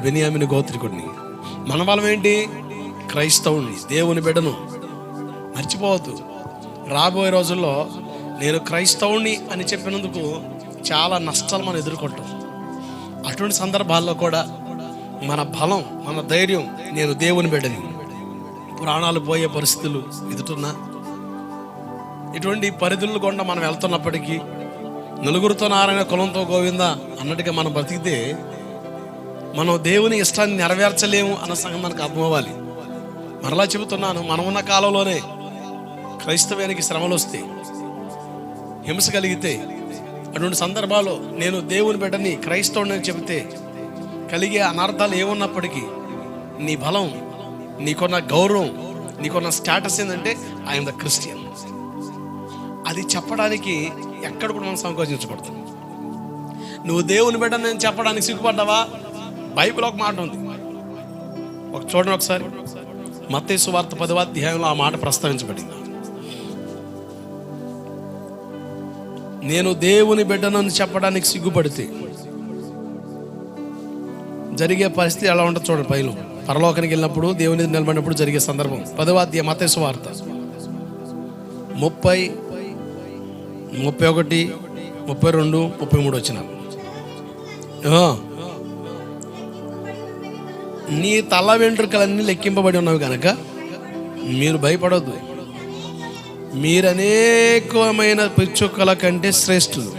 బెనియామిని గోత్రికుడిని. మన బలం ఏంటి? క్రైస్తవుని దేవుని బిడ్డను. మర్చిపోవద్దు. రాబోయే రోజుల్లో నేను క్రైస్తవుని అని చెప్పినందుకు చాలా నష్టాలు మనం ఎదుర్కొంటాం. అటువంటి సందర్భాల్లో కూడా మన బలం మన ధైర్యం నేను దేవుని బిడ్డని. ప్రాణాలు పోయే పరిస్థితులు ఎదుటున్నా? ఇటువంటి పరిధులు గుండా మనం వెళ్తున్నప్పటికీ నలుగురితో నారాయణ కులంతో గోవింద అన్నట్టుగా మనం బ్రతికితే మనం దేవుని ఇష్టాన్ని నెరవేర్చలేము అన్న సంగతి మనకు అర్థమవ్వాలి. మరలా చెబుతున్నాను మనం ఉన్న కాలంలోనే క్రైస్తవానికి శ్రమలు వస్తే హింస కలిగితే అటువంటి సందర్భాల్లో నేను దేవుని బిడ్డని క్రైస్తవుని అని చెబితే కలిగే అనర్థాలు ఏమున్నప్పటికీ నీ బలం నీకున్న గౌరవం నీకున్న స్టేటస్ ఏంటంటే ఐఎమ్ ద క్రిస్టియన్. అది చెప్పడానికి ఎక్కడ కూడా మనం సంకోచించకూడదు. నువ్వు దేవుని బిడ్డ నేను చెప్పడానికి సిగ్గుపడ్డావా? బైబిల్ ఒక మాట ఉంది. ఒక చూడండి ఒకసారి. మత్తయి వార్త పదవ అధ్యాయంలో ఆ మాట ప్రస్తావించబడింది. నేను దేవుని బిడ్డనని చెప్పడానికి సిగ్గుపడితే జరిగే పరిస్థితి ఎలా ఉంటుంది చూడండి పైలు. పరలోకానికి వెళ్ళినప్పుడు దేవుని నిలబడినప్పుడు జరిగే సందర్భం. పదవ మతేసు వార్త. ముప్పై ముప్పై ఒకటి ముప్పై రెండు ముప్పై మూడు వచ్చిన. నీ తల వెంట్రుకలన్నీ లెక్కింపబడి ఉన్నవి కనుక మీరు భయపడొద్దు. మీరు అనేకమైన పిచ్చుక్కల కంటే శ్రేష్ఠులు.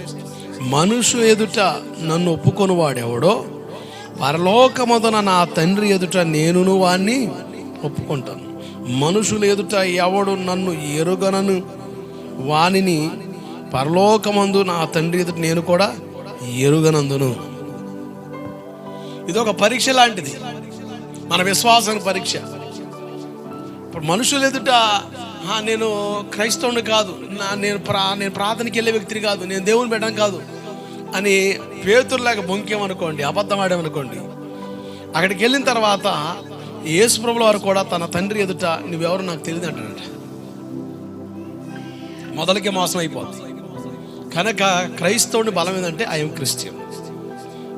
మనుషు ఎదుట నన్ను ఒప్పుకొని వాడెవడో పరలోకమొదన నా తండ్రి ఎదుట నేనును వాణ్ణి ఒప్పుకుంటాను. మనుషులు ఎదుట ఎవడు నన్ను ఎరుగనను? వానిని పరలోకమందు నా తండ్రి ఎదుట నేను కూడా ఎరుగనందును. ఇది ఒక పరీక్ష లాంటిది. మన విశ్వాసానికి పరీక్ష. ఇప్పుడు మనుషులు ఎదుట నేను క్రైస్తవుని కాదు. నా నేను ప్రా నేను ప్రార్థనకి వెళ్ళే వ్యక్తిని కాదు. నేను దేవుని పెట్టడం కాదు. అని పేతుర్లాగా బొంకేమనుకోండి అబద్ధం ఆడామనుకోండి. అక్కడికి వెళ్ళిన తర్వాత యేసు ప్రభుల వారు కూడా తన తండ్రి ఎదుట నువ్వెవరు నాకు తెలియదు అంటాడంట మొదలకి మోసం అయిపోద్ది. కనుక క్రైస్తవుని బలం ఏంటంటే ఐఎమ్ క్రిస్టియన్.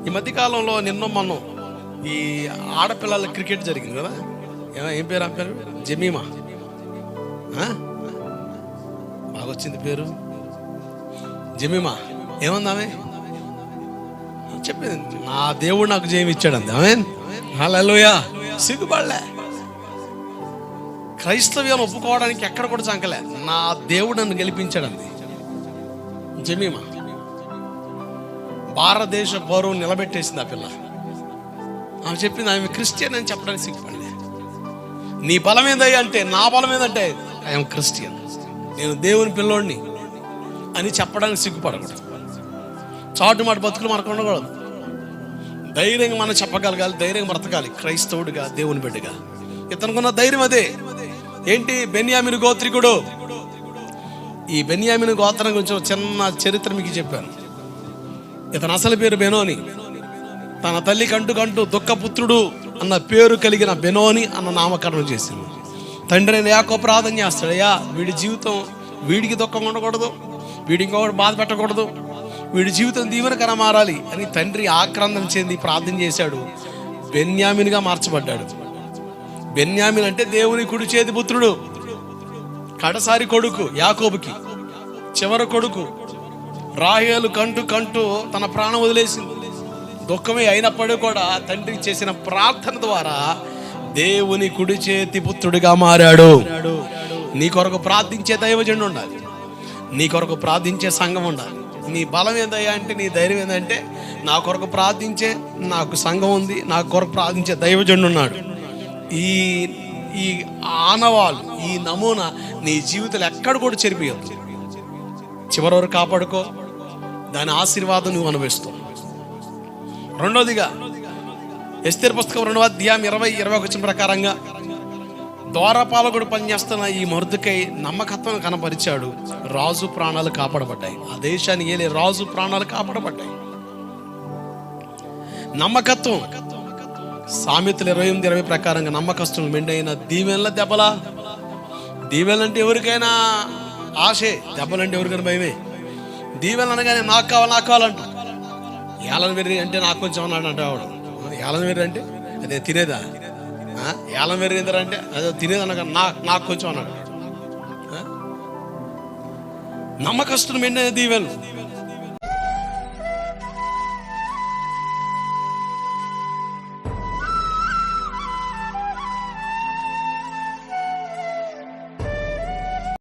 ఈ మధ్యకాలంలో నిన్న మనం ఈ ఆడపిల్లల క్రికెట్ జరిగింది కదా? ఏం పేరు ఆ పేరు? జమీమా. బాగా వచ్చింది పేరు. జమీమా. ఏమందామే చెప్పింది నా దేవుడు నాకు జయం ఇచ్చాడు అంది ఆమె హలోయా సిగ్గుపడలే. క్రైస్తవ్యం ఒప్పుకోవడానికి ఎక్కడ కూడా చంకలే. నా దేవుడు నన్ను గెలిపించాడు అంది జమీమా. భారతదేశ పౌరవం నిలబెట్టేసింది ఆ పిల్ల. ఆమె చెప్పింది ఆమె క్రిస్టియన్ అని చెప్పడానికి సిగ్గుపడలే నీ బలం ఏందయ్యా అంటే నా బలం ఏదంటే ఐఎమ్ క్రిస్టియన్. నేను దేవుని పిల్లోడిని అని చెప్పడానికి సిగ్గుపడకూడదు. చాటు మాట బతుకులు మనకు ఉండకూడదు. ధైర్యంగా మనం చెప్పగలగాలి ధైర్యంగా బ్రతకాలి. క్రైస్తవుడిగా దేవుని బిడ్డగా. ఇతనుకున్న ధైర్యం అదే. ఏంటి? బెన్యామిని గోత్రికుడు. ఈ బెన్యామిని గోత్రం గురించి ఒక చిన్న చరిత్ర మీకు చెప్పాను. ఇతను అసలు పేరు బెనోని. తన తల్లి కంటూ కంటూ దుఃఖపుత్రుడు అన్న పేరు కలిగిన బెనోని అన్న నామకరణం చేసింది. తండ్రి నేను యాకో ప్రార్థన చేస్తాడయ్యా వీడి జీవితం వీడికి దుఃఖం ఉండకూడదు వీడి ఇంకొకటి బాధ పెట్టకూడదు వీడి జీవితం దీవెనకర మారాలి అని తండ్రి ఆక్రందన చెంది ప్రార్థన చేశాడు. బెన్యామినిగా మార్చబడ్డాడు. బెన్యామిన్ అంటే దేవుని కుడి చేతి పుత్రుడు కడసారి కొడుకు యాకోబుకి చివరి కొడుకు రాహేలు కంటూ కంటూ తన ప్రాణం వదిలేసింది. దుఃఖమే అయినప్పటికీ కూడా తండ్రి చేసిన ప్రార్థన ద్వారా దేవుని కుడి చేతి పుత్రుడిగా మారాడు. నీ కొరకు ప్రార్థించే దైవజనుడు ఉండాలి. నీ కొరకు ప్రార్థించే సంఘం ఉండాలి. నీ బలం ఏందయ్యా అంటే నీ ధైర్యం ఏంటంటే నా కొరకు ప్రార్థించే నాకు సంఘం ఉంది నా కొరకు ప్రార్థించే దైవజనుడు ఉన్నాడు. ఈ ఈ ఆనవాళ్ళు ఈ నమూనా నీ జీవితంలో ఎక్కడ కూడా చెరిపియద్దు చివరి వరకు కాపాడుకో. దాని ఆశీర్వాదం నువ్వు అనుభవిస్తావు. రెండోదిగా ఎస్తేర్ పుస్తకం రెండవ అధ్యాయం ఇరవై ఇరవై వచ్చిన ప్రకారంగా ద్వారపాలకుడు పనిచేస్తున్న ఈ మరుదుకై నమ్మకత్వం కనపరిచాడు. రాజు ప్రాణాలు కాపాడబడ్డాయి. ఆ దేశానికి ఏలే రాజు ప్రాణాలు కాపాడబడ్డాయి. నమ్మకత్వం సామెతలు ఇరవై ఎనిమిది ఇరవై ప్రకారంగా నమ్మకస్తులు మెండైన దీవెనల దెబ్బలా దీవెనంటే ఎవరికైనా ఆశే దెబ్బలంటే ఎవరికైనా భయమే. దీవెనలు అనగానే నాకు కావాలి నాకు కావాలంటూ. ఏళ్ళని వెర్రి అంటే నాకు కొంచెం అన్నాడు అంటే ఆవిడ ఏలం వెర్రి అంటే? అదే తినేదా? ఏలం వేరు అంటే? అదే తినేది? నాకు నాకు కొంచెం అన్నాడు నమ్మకస్తుడు మెండే మెండిన దీవెలు